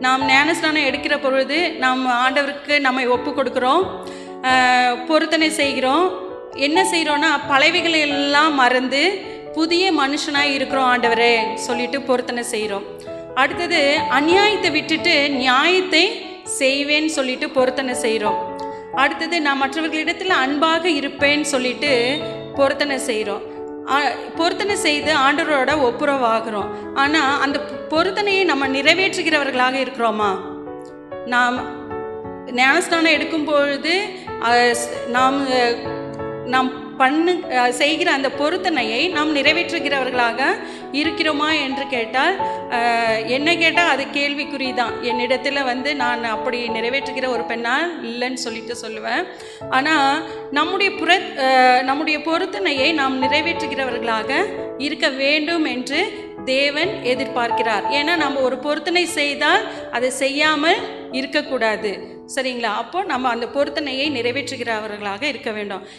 நாம் ஞானஸ்நானம் எடுக்கிற பொழுது நாம் ஆண்டவருக்கு நம்மை ஒப்பு கொடுக்குறோம் பொருத்தனை செய்கிறோம். என்ன செய்கிறோன்னா பழவைகளை எல்லாம் மறந்து புதிய மனுஷனாக இருக்கிறோம் ஆண்டவரே சொல்லிட்டு பொருத்தனை செய்கிறோம் அடுத்தது அநியாயத்தை விட்டுட்டு நியாயத்தை செய்வேன்னு சொல்லிட்டு பொருத்தனை செய்கிறோம் அடுத்தது நான் மற்றவர்களிடத்தில் அன்பாக இருப்பேன்னு சொல்லிட்டு பொருத்தனை செய்கிறோம் பொருத்தனை செய்து ஆண்டவரோட ஒப்புரவாகிறோம். ஆனால் அந்த பொருத்தனையை நம்ம நிறைவேற்றுகிறவர்களாக இருக்கிறோமா? நாம் ஞானஸ்தானம் எடுக்கும் பொழுது நாம் நாம் பண்ணு செய்கிற அந்த பொருத்தனையை நாம் நிறைவேற்றுகிறவர்களாக இருக்கிறோமா என்று கேட்டால் என்னை கேட்டால் அது கேள்விக்குறி தான் என்னிடத்தில் வந்து நான் அப்படி நிறைவேற்றுகிற ஒரு பெண்ணா இல்லைன்னு சொல்லிட்டு சொல்லுவேன். ஆனால் நம்முடைய புற நம்முடைய பொருத்தனையை நாம் நிறைவேற்றுகிறவர்களாக இருக்க வேண்டும் என்று தேவன் எதிர்பார்க்கிறார். ஏன்னா நம்ம ஒரு பொருத்தனை செய்தால் அதை செய்யாமல் இருக்கக்கூடாது. சரிங்களா? அப்போ நம்ம அந்த பொருத்தனையை நிறைவேற்றுகிறவர்களாக இருக்க வேண்டும்.